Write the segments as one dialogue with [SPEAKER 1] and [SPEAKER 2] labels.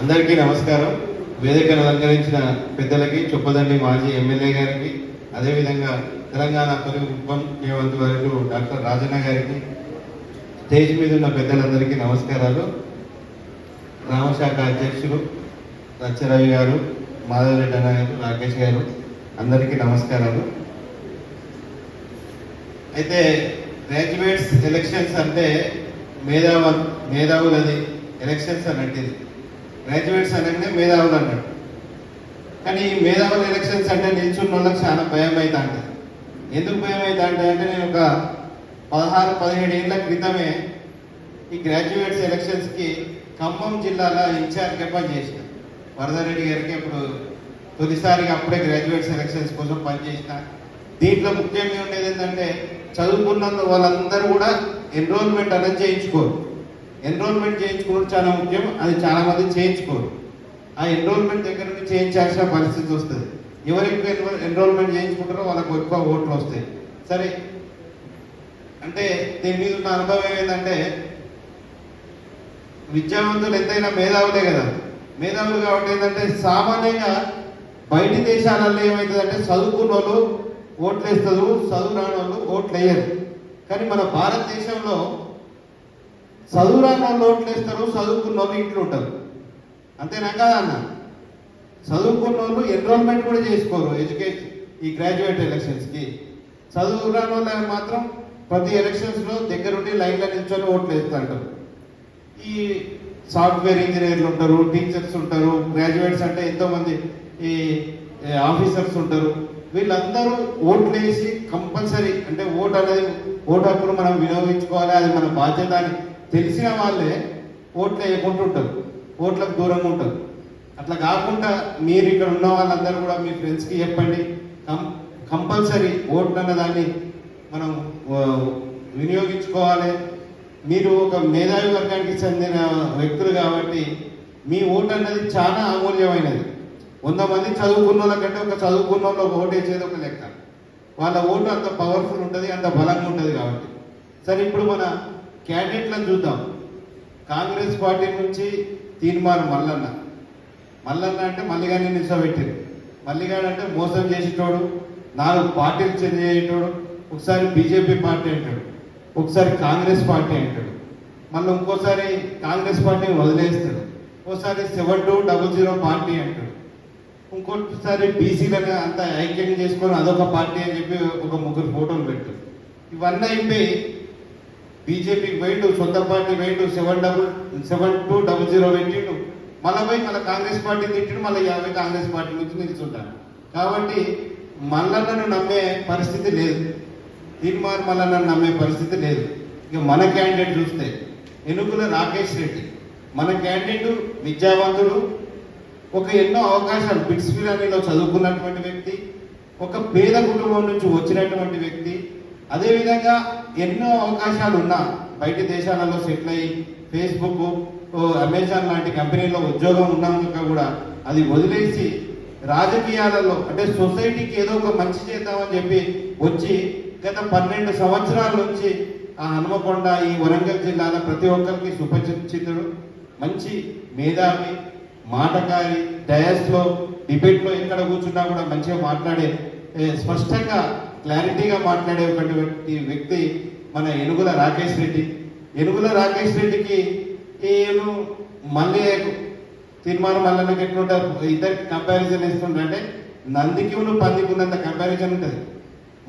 [SPEAKER 1] అందరికీ నమస్కారం. వేదికను అలంకరించిన పెద్దలకి చొప్పదండి మాజీ ఎమ్మెల్యే గారికి అదేవిధంగా తెలంగాణ తొలి ఉప ముఖ్యమంత్రి డాక్టర్ రాజన్న గారికి స్టేజ్ మీద ఉన్న పెద్దలందరికీ నమస్కారాలు. గ్రామశాఖ అధ్యక్షులు రచ్చరవి గారు మాధవరెడ్డి అన్న గారు రాకేష్ గారు అందరికీ నమస్కారాలు. అయితే గ్రాడ్యుయేట్స్ ఎలక్షన్స్ అంటే మేధావ మేధావులది ఎలక్షన్స్ అన్నట్టు ఇది. గ్రాడ్యుయేట్స్ అనగానే మేధావులు అన్నట్టు కానీ ఈ మేధావుల ఎలక్షన్స్ అంటే నిల్చున్న వాళ్ళకి చాలా భయం అవుతా అంటే ఎందుకు భయం అవుతా అంటే అంటే నేను ఒక పదహారు పదిహేడు ఏళ్ళ క్రితమే ఈ గ్రాడ్యుయేట్స్ ఎలక్షన్స్కి ఖమ్మం జిల్లాలో ఇన్ఛార్జ్గా పనిచేసిన వరదారెడ్డి గారికి ఇప్పుడు తొలిసారిగా అప్పుడే గ్రాడ్యుయేట్స్ ఎలక్షన్స్ కోసం పనిచేసిన. దీంట్లో ముఖ్యంగా ఉండేది ఏంటంటే చదువుకున్నందు వాళ్ళందరూ కూడా ఎన్రోల్మెంట్ అనేది చేయించుకోరు. ఎన్రోల్మెంట్ చేయించుకోవడం చాలా ముఖ్యం. అది చాలా మంది చేయించుకోరు. ఆ ఎన్రోల్మెంట్ దగ్గర నుంచి చేయించాల్సిన పరిస్థితి వస్తుంది. ఎవరు ఎన్రోల్మెంట్ చేయించుకుంటారో వాళ్ళకు ఎక్కువ ఓట్లు వస్తాయి. సరే. అంటే దీని మీద ఉన్న అనుభవం ఏంటంటే విద్యావంతులు ఎంతైనా మేధావులే కదా. మేధావులు కాబట్టి ఏంటంటే సామాన్యంగా బయటి దేశాలలో ఏమవుతుందంటే చదువుకున్న వాళ్ళు ఓట్లు వేస్తారు చదువు రాని వాళ్ళు ఓట్లు వేయరు కానీ మన భారతదేశంలో చదువు రాని వాళ్ళు ఓట్లు వేస్తారు చదువుకున్న వాళ్ళు ఇంట్లో ఉంటారు. అంతేనా కదా అన్న? చదువుకున్న వాళ్ళు ఎన్రోల్మెంట్ కూడా చేసుకోరు ఎడ్యుకేషన్ ఈ గ్రాడ్యుయేట్ ఎలక్షన్స్కి చదువు రాని వాళ్ళు మాత్రం ప్రతి ఎలక్షన్స్లో దగ్గరుండి లైన్లో నిల్చొని ఓట్లు వేస్తుంటారు. ఈ సాఫ్ట్వేర్ ఇంజనీర్లు ఉంటారు టీచర్స్ ఉంటారు గ్రాడ్యుయేట్స్ అంటే ఎంతోమంది ఈ ఈ ఆఫీసర్స్ ఉంటారు. వీళ్ళందరూ ఓట్లు వేసి కంపల్సరీ అంటే ఓటు అనేది ఓటు హక్కును మనం వినియోగించుకోవాలి అది మన బాధ్యత అని తెలిసిన వాళ్ళే ఓట్లు వేయకుంటుంటారు ఓట్లకు దూరంగా ఉంటారు. అట్లా కాకుండా మీరు ఇక్కడ ఉన్న వాళ్ళందరూ కూడా మీ ఫ్రెండ్స్కి చెప్పండి. కం కంపల్సరీ ఓట్లు అన్న దాన్ని మనం వినియోగించుకోవాలి. మీరు ఒక మేధావి వర్గానికి చెందిన వ్యక్తులు కాబట్టి మీ ఓటు అన్నది చాలా అమూల్యమైనది. వంద మంది చదువుకున్న వాళ్ళకంటే ఒక చదువుకున్న వాళ్ళు ఒక ఓటు వేసేది ఒక లెక్క. వాళ్ళ ఓటు అంత పవర్ఫుల్ ఉంటుంది అంత బలంగా ఉంటుంది కాబట్టి. సరే ఇప్పుడు మన క్యాండిడేట్లను చూద్దాం. కాంగ్రెస్ పార్టీ నుంచి తీర్మానం మల్లన్న. మల్లన్న అంటే మల్లిగాని నిలిచోబెట్టారు. మల్లిగాడు అంటే మోసం చేసేటోడు నాలుగు పార్టీలు చెందేటోడు ఒకసారి బీజేపీ పార్టీ అంటాడు ఒకసారి కాంగ్రెస్ పార్టీ అంటాడు. మళ్ళీ ఇంకోసారి కాంగ్రెస్ పార్టీని వదిలేస్తాడు. ఒకసారి seven two double zero party అంటాడు. ఇంకోసారి బీసీలను అంతా ఐక్యం చేసుకొని అదొక పార్టీ అని చెప్పి ఒక ముగ్గురు ఫోటోలు పెట్టాడు ఇవన్నీ అయిపోయి బీజేపీకి పోయిండు సొంత పార్టీ పోయిండు seven double seven two double zero పెట్టిండు. మళ్ళీ పోయి మళ్ళీ కాంగ్రెస్ పార్టీ తిట్టిండు మళ్ళీ యాభై కాంగ్రెస్ పార్టీ నుంచి నిల్చుంటాను కాబట్టి మల్లన్నను నమ్మే పరిస్థితి లేదు. తీర్మార్ మల్లన్నను నమ్మే పరిస్థితి లేదు. ఇక మన క్యాండిడేట్ చూస్తే ఎనుకల రాకేష్ రెడ్డి. మన క్యాండిడేట్ విద్యావంతుడు. ఒక ఎన్నో అవకాశాలు బిట్స్ బిర్యానీలో చదువుకున్నటువంటి వ్యక్తి. ఒక పేద కుటుంబం నుంచి వచ్చినటువంటి వ్యక్తి. అదేవిధంగా ఎన్నో అవకాశాలు ఉన్నా బయట దేశాలలో సెటిల్ అయ్యి ఫేస్బుక్ అమెజాన్ లాంటి కంపెనీలో ఉద్యోగం ఉన్నాక కూడా అది వదిలేసి రాజకీయాలలో అంటే సొసైటీకి ఏదో ఒక మంచి చేద్దామని చెప్పి వచ్చి గత పన్నెండు సంవత్సరాల నుంచి ఆ హనుమకొండ ఈ వరంగల్ జిల్లాలో ప్రతి ఒక్కరికి సుపరిచితుడు మంచి మేధావి మాటకారి డయాస్లో డిబేట్లో ఎక్కడ కూర్చున్నా కూడా మంచిగా మాట్లాడే స్పష్టంగా క్లారిటీగా మాట్లాడే వ్యక్తి మన ఎనుగుల రాకేష్ రెడ్డి. ఎనుగుల రాకేష్ రెడ్డికి ఏను మళ్ళీ తీర్మానం మల్లన్నకి ఎట్లుంటారు? ఇద్దరికి కంపారిజన్ ఇస్తుంటే నందికి పందికి ఉన్నంత కంపారిజన్ ఉంటుంది.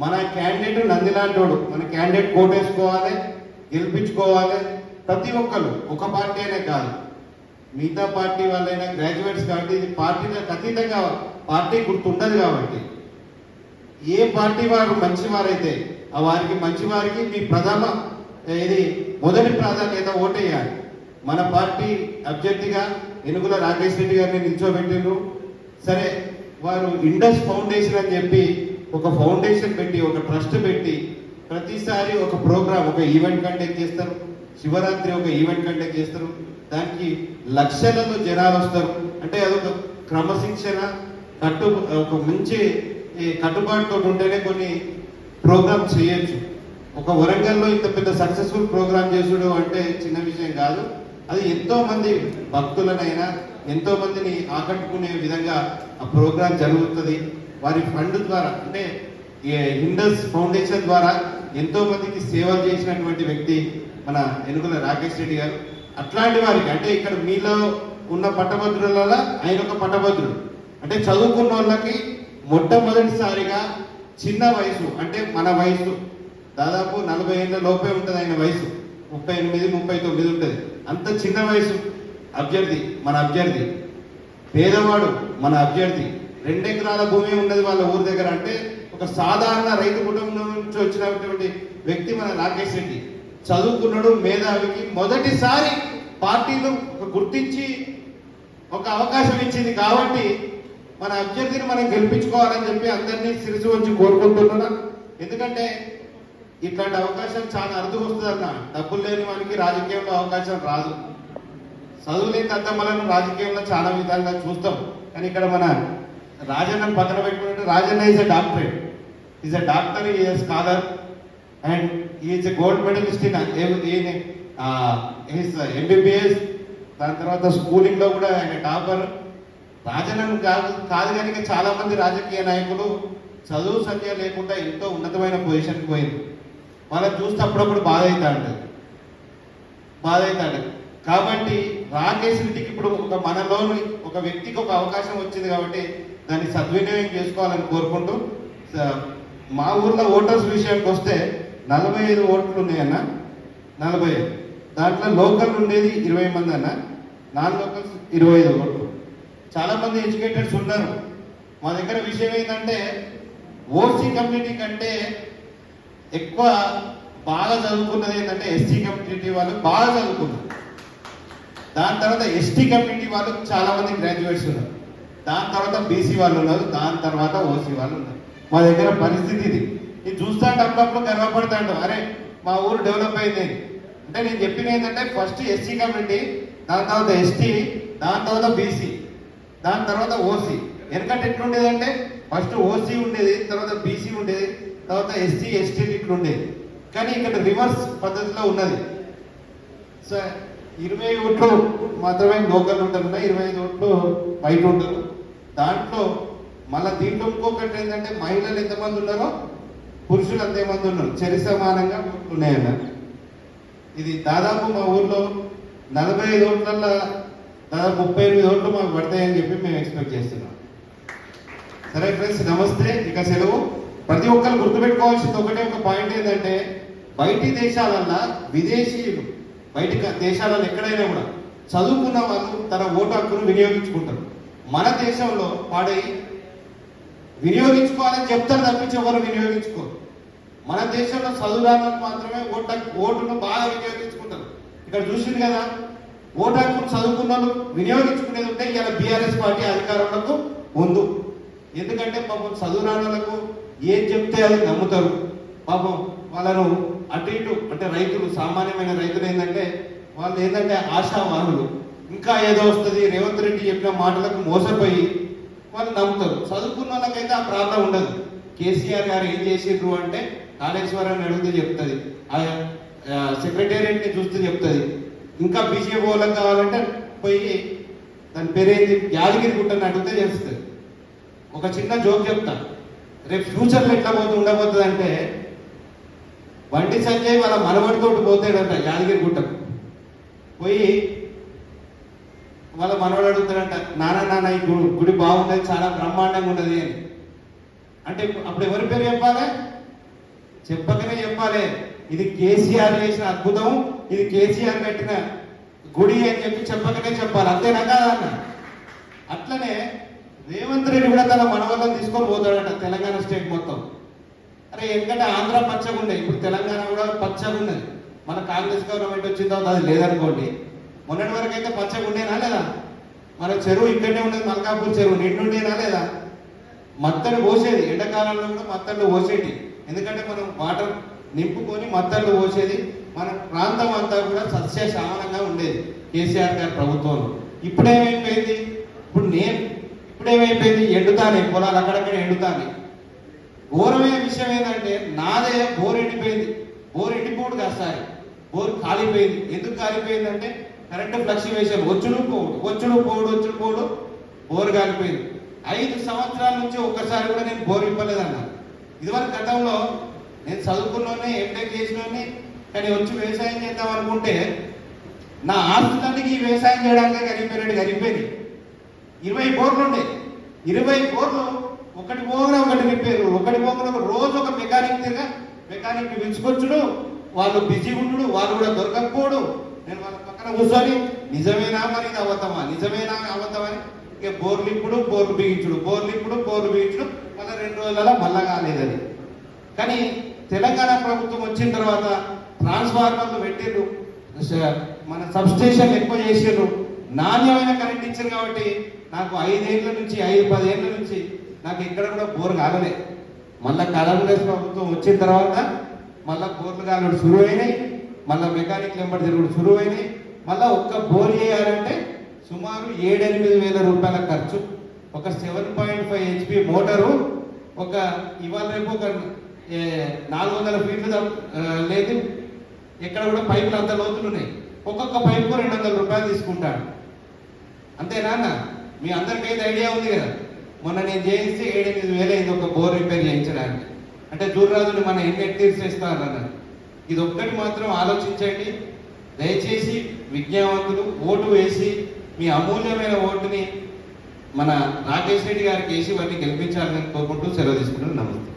[SPEAKER 1] మన క్యాండిడేట్ నంది లాంటోడు మన క్యాండిడేట్ కోటేసుకోవాలి గెలిపించుకోవాలి ప్రతి ఒక్కరు ఒక పార్టీ అనే కాదు. మిగతా పార్టీ వాళ్ళైనా గ్రాడ్యుయేట్స్ కాబట్టి ఇది పార్టీలకు అతీతంగా పార్టీ గుర్తుండదు కాబట్టి. ఏ పార్టీ వారు మంచివారైతే ఆ వారికి మంచివారికి మీ ప్రథమ ఇది మొదటి ప్రాధాన్యత ఓటేయాలి. మన పార్టీ అభ్యర్థిగా ఎనుగుల రాకేష్ రెడ్డి గారిని నిల్చోబెట్టిండ్రు. సరే వారు ఇండస్ ఫౌండేషన్ అని చెప్పి ఒక ఫౌండేషన్ పెట్టి ఒక ట్రస్ట్ పెట్టి ప్రతిసారి ఒక ప్రోగ్రామ్ ఒక ఈవెంట్ కండక్ట్ చేస్తారు. శివరాత్రి ఒక ఈవెంట్ కండక్ట్ చేస్తారు. దానికి లక్షలలో జనాలు వస్తారు. అంటే అదొక క్రమశిక్షణ కట్టు ఒక మంచి ఈ కట్టుబాటుతో ఉంటేనే కొన్ని ప్రోగ్రామ్ చేయొచ్చు. ఒక వరంగల్లో ఇంత పెద్ద సక్సెస్ఫుల్ ప్రోగ్రామ్ చేసుడు అంటే చిన్న విషయం కాదు. అది ఎంతో మంది భక్తులనైనా ఎంతో మందిని ఆకట్టుకునే విధంగా ఆ ప్రోగ్రాం జరుగుతుంది. వారి ఫండ్ ద్వారా అంటే ఇండస్ ఫౌండేషన్ ద్వారా ఎంతో మందికి సేవలు చేసినటువంటి వ్యక్తి మన ఎనుగుల రాకేష్ రెడ్డి గారు. అట్లాంటి వారికి అంటే ఇక్కడ మీలో ఉన్న పట్టభద్రులలో ఆయన ఒక పట్టభద్రుడు. అంటే చదువుకున్న వాళ్ళకి మొట్టమొదటిసారిగా చిన్న వయసు అంటే మన వయసు దాదాపు నలభై ఏళ్ళ లోపే ఉంటుంది ఆయన వయసు. ముప్పై ఎనిమిది ముప్పై తొమ్మిది ఉంటుంది. అంత చిన్న వయసు. అభ్యర్థి మన అభ్యర్థి. పేదవాడు మన అభ్యర్థి. రెండెకరాల భూమి ఉన్నది వాళ్ళ ఊరి దగ్గర. అంటే ఒక సాధారణ రైతు కుటుంబం నుంచి వచ్చినటువంటి వ్యక్తి మన రాకేష్ రెడ్డి. చదువుకున్నాడు మేధావికి. మొదటిసారి పార్టీలు గుర్తించి ఒక అవకాశం ఇచ్చింది. కాబట్టి మన అభ్యర్థిని మనం గెలిపించుకోవాలని చెప్పి అందరినీ సిరిసి వచ్చి కోరుకుంటున్నాను? ఎందుకంటే ఇట్లాంటి అవకాశం చాలా అరుదుగా వస్తుంది అన్న డబ్బులు లేని వానికి రాజకీయంలో అవకాశం రాదు. చదువు లేని అద్దమ్మలను రాజకీయంలో చాలా విధాలుగా చూస్తాం. కానీ ఇక్కడ మన రాజన్న పక్కన పెట్టుకుంటే Rajanna is a doctorate is a doctor is a scholar and is a gold medalist in MBBS దాని తర్వాత స్కూలింగ్లో కూడా ఆయన టాపర్ రాజనం కాదు కాదు కానీ చాలా మంది రాజకీయ నాయకులు చదువు సంఖ్య లేకుండా ఎంతో ఉన్నతమైన పొజిషన్కి పోయింది. వాళ్ళని చూస్తే అప్పుడప్పుడు బాధ అవుతాడు బాధ అవుతాడు కాబట్టి రాకేష్ రెడ్డికి ఇప్పుడు ఒక మనలోని ఒక వ్యక్తికి ఒక అవకాశం వచ్చింది కాబట్టి దాన్ని సద్వినియోగం చేసుకోవాలని కోరుకుంటూ మా ఊర్లో ఓటర్స్ విషయానికి వస్తే నలభై ఐదు ఓట్లు ఉన్నాయన్న నలభై ఐదు. దాంట్లో లోకల్ ఉండేది ఇరవై మంది అన్న. నాన్ లోకల్స్ ఇరవై ఐదు ఓట్లు. చాలా మంది ఎడ్యుకేటెడ్స్ ఉన్నారు. మా దగ్గర విషయం ఏంటంటే ఓసీ కమ్యూనిటీ కంటే ఎక్కువ బాగా చదువుకున్నది ఏంటంటే ఎస్సీ కమ్యూనిటీ వాళ్ళు బాగా చదువుకున్నారు. దాని తర్వాత ఎస్టీ కమ్యూనిటీ వాళ్ళు చాలా మంది గ్రాడ్యుయేట్స్ ఉన్నారు. దాని తర్వాత బీసీ వాళ్ళు ఉన్నారు దాని తర్వాత ఓసీ వాళ్ళు ఉన్నారు. మా దగ్గర పరిస్థితి ఇది. నేను చూస్తాంటే అప్పుడప్పుడు గర్వపడతాడు అరే మా ఊరు డెవలప్ అయింది. అంటే నేను చెప్పిన ఏంటంటే ఫస్ట్ ఎస్సీ కమ్యూనిటీ దాని తర్వాత ఎస్టీ దాని తర్వాత బీసీ. దాని తర్వాత ఓసీ వెనకటి ఎట్లుండేదంటే ఫస్ట్ ఓసీ ఉండేది తర్వాత బీసీ ఉండేది తర్వాత ఎస్టీ ఎస్టీ ఇట్లుండేది. కానీ ఇక్కడ రివర్స్ పద్ధతిలో ఉన్నది. సో ఇరవై ఓట్లు మాత్రమే లోకల్ ఉంటారు ఇరవై ఐదు ఓట్లు బయట ఉంటారు. దాంట్లో మళ్ళీ దీంట్లో ఇంకొకటి ఏంటంటే మహిళలు ఎంతమంది ఉన్నారో పురుషులు అంతేమంది ఉన్నారు. చరి సమానంగా ఉన్నాయన్నారు ఇది దాదాపు మా ఊర్లో నలభై ఐదు ఓట్లల్లో దాదాపు ముప్పై ఎనిమిది ఓట్లు మాకు పడతాయని చెప్పి మేము ఎక్స్పెక్ట్ చేస్తున్నాం. సరే ఫ్రెండ్స్ నమస్తే. ఇక సెలవు. ప్రతి ఒక్కరు గుర్తుపెట్టుకోవాల్సింది ఒకటే ఒక పాయింట్ ఏంటంటే బయటి దేశాలన్నా విదేశీయులు బయటి దేశాలలో ఎక్కడైనా కూడా చదువుకున్న వాళ్ళు తన ఓటు హక్కును వినియోగించుకుంటారు. మన దేశంలో పాడై వినియోగించుకోవాలని చెప్తారు తప్పించి ఎవరు వినియోగించుకోరు. మన దేశంలో చదువురాని మాత్రమే ఓటు ఓటును బాగా వినియోగించుకుంటారు. ఇక్కడ చూసింది కదా ఓటు హక్కును చదువుకున్న వాళ్ళు వినియోగించుకునేది ఉంటే ఇలా బీఆర్ఎస్ పార్టీ అధికారంలో ముందు. ఎందుకంటే పాపం చదువురాని ఏం చెప్తే అది నమ్ముతారు. పాపం వాళ్ళను అటు ఇటు అంటే రైతులు సామాన్యమైన రైతులు ఏంటంటే వాళ్ళు ఏంటంటే ఆశావాహులు. ఇంకా ఏదో వస్తుంది రేవంత్ రెడ్డి చెప్పిన మాటలకు మోసపోయి వాళ్ళు నమ్ముతారు. చదువుకున్న వాళ్ళకైతే ఆ ప్రాబ్లం ఉండదు. కేసీఆర్ గారు ఏం చేసిండ్రు అంటే కాళేశ్వరాన్ని అడిగితే చెప్తుంది. సెక్రటేరియట్ని చూస్తే చెప్తుంది. ఇంకా బీజేపీ వాళ్ళకి కావాలంటే పోయి దాని పేరేంది? యాదగిరి గుట్టని అడిగితే చేస్తుంది. ఒక చిన్న జోక్ చెప్తా. రేపు ఫ్యూచర్లో ఎట్లా పోతూ ఉండబోతుంది అంటే బండి సంజయ్ వాళ్ళ మనవడితో పోతాడంట యాదగిరి గుట్టకు పోయి వాళ్ళ మనవడు అడుగుతాడంట నాన్న నాన్న ఈ గుడి గుడి బాగుంటుంది చాలా బ్రహ్మాండంగా ఉన్నది అని. అంటే అప్పుడు ఎవరి పేరు చెప్పాలి? చెప్పకనే చెప్పాలి. ఇది కేసీఆర్ చేసిన అద్భుతం ఇది కేసీఆర్ పెట్టిన గుడి అని చెప్పి చెప్పకనే చెప్పాలి. అంతేనా కాదా అన్న? అట్లనే రేవంత్ రెడ్డి కూడా తన మనవళ్ళని తీసుకొని పోతాడట తెలంగాణ స్టేట్ మొత్తం. అరే ఎందుకంటే ఆంధ్ర పచ్చగా ఉండే ఇప్పుడు తెలంగాణ కూడా పచ్చగా ఉన్నది మన కాంగ్రెస్ గవర్నమెంట్ వచ్చిన తర్వాత అది లేదనుకోండి. మొన్నటి వరకు అయితే పచ్చగా ఉండేనా లేదా? మన చెరువు ఇక్కడనే ఉండేది మల్కాపూర్ చెరువు. నిండుండేనా లేదా? మత్తలు పోసేది. ఎండాకాలంలో కూడా మత్తళ్ళు పోసేటి. ఎందుకంటే మనం వాటర్ నింపుకొని మత్తళ్ళు పోసేది. మన ప్రాంతం అంతా కూడా సస్యశ్యామలంగా ఉండేది. కేసీఆర్ గారి ప్రభుత్వంలో. ఇప్పుడేమైపోయింది? ఇప్పుడు నేను ఇప్పుడేమైపోయింది? ఎండుతానే పొలాలు అక్కడక్కడ ఎండుతానే. ఘోరమైన విషయం ఏంటంటే నాదే బోర్ ఎండిపోయింది. బోర్ ఎండిపోడు కాస్తాయి బోర్ కాలిపోయింది. ఎందుకు కాలిపోయిందంటే కరెంట్ ఫ్లక్చువేషన్ వచ్చుడు పోవుడు వచ్చుడు పోవుడు వచ్చుడు పోవుడు బోర్ కాలిపోయింది. ఐదు సంవత్సరాల నుంచి ఒక్కసారి కూడా నేను బోర్ ఇవ్వలేదన్నా ఇదివరకు గతంలో నేను చదువుకున్నోనే ఎంటెక్ చేసినోని కానీ వచ్చి వ్యవసాయం చేద్దాం అనుకుంటే నా ఆస్తులన్నీ ఈ వ్యవసాయం చేయడానికి గరిపోయినట్టు గరిపోయింది ఇరవై బోర్లు ఉండే. ఇరవై బోర్లు ఒకటి పోగన ఒకటి రిపేరు. ఒకటి పోగన ఒక రోజు ఒక మెకానిక్ తిరగా మెకానిక్ పిలుచుకొచ్చుడు వాళ్ళు బిజీ ఉండు వాళ్ళు కూడా దొరకకపోడు. నేను వాళ్ళ పక్కన కూర్చొని నిజమేనా మరి ఇది అబద్ధమా? నిజమేనా అబద్ధమా ఇక బోర్లు ఇప్పుడు బోర్లు బిగించుడు. బోర్లు ఇప్పుడు బోర్లు బిగించుడు. మళ్ళీ రెండు రోజులలో మళ్ళా కాలేదని కానీ తెలంగాణ ప్రభుత్వం వచ్చిన తర్వాత ట్రాన్స్ఫార్మర్లు పెట్టిండ్రు మన సబ్స్టేషన్ ఎక్కువ చేసిండ్రు నాణ్యమైన కరెంట్ ఇచ్చారు కాబట్టి నాకు ఐదేళ్ళ నుంచి ఐదు పదేళ్ళ నుంచి నాకు ఎక్కడ కూడా బోర్ కాలలే. మళ్ళా కాంగ్రెస్ ప్రభుత్వం వచ్చిన తర్వాత మళ్ళీ బోర్లు కాలుడు సురువు అయినాయి మళ్ళీ మెకానిక్ నెంబర్ తిరుగుడు సురువు అయినాయి మళ్ళీ ఒక్క బోర్ చేయాలంటే సుమారు ఏడెనిమిది వేల రూపాయల ఖర్చు. ఒక seven point five HP motor ఒక ఇవాళ రేపు ఒక నాలుగు వందల ఫీట్లు లేదు ఇక్కడ కూడా పైపులు అంత లోతులు ఉన్నాయి. ఒక్కొక్క పైపు రెండు వందల రూపాయలు తీసుకుంటాడు. అంతేనా అన్న మీ అందరికైతే ఐడియా ఉంది కదా. మొన్న నేను చేయిస్తే ఏడెనిమిది వేలు అయింది ఒక బోర్ రిపేర్ చేయించడానికి. అంటే దూర్రాజుని మన ఎన్ని తీర్చేస్తారు అన్న ఇది ఒక్కటి మాత్రం ఆలోచించండి. దయచేసి విజ్ఞావంతులు ఓటు వేసి మీ అమూల్యమైన ఓటుని మన రాకేష్ రెడ్డి గారికి వేసి వాటిని గెలిపించాలని కోరుకుంటూ సెలవు తీసుకుంటున్నాను. నమస్తే.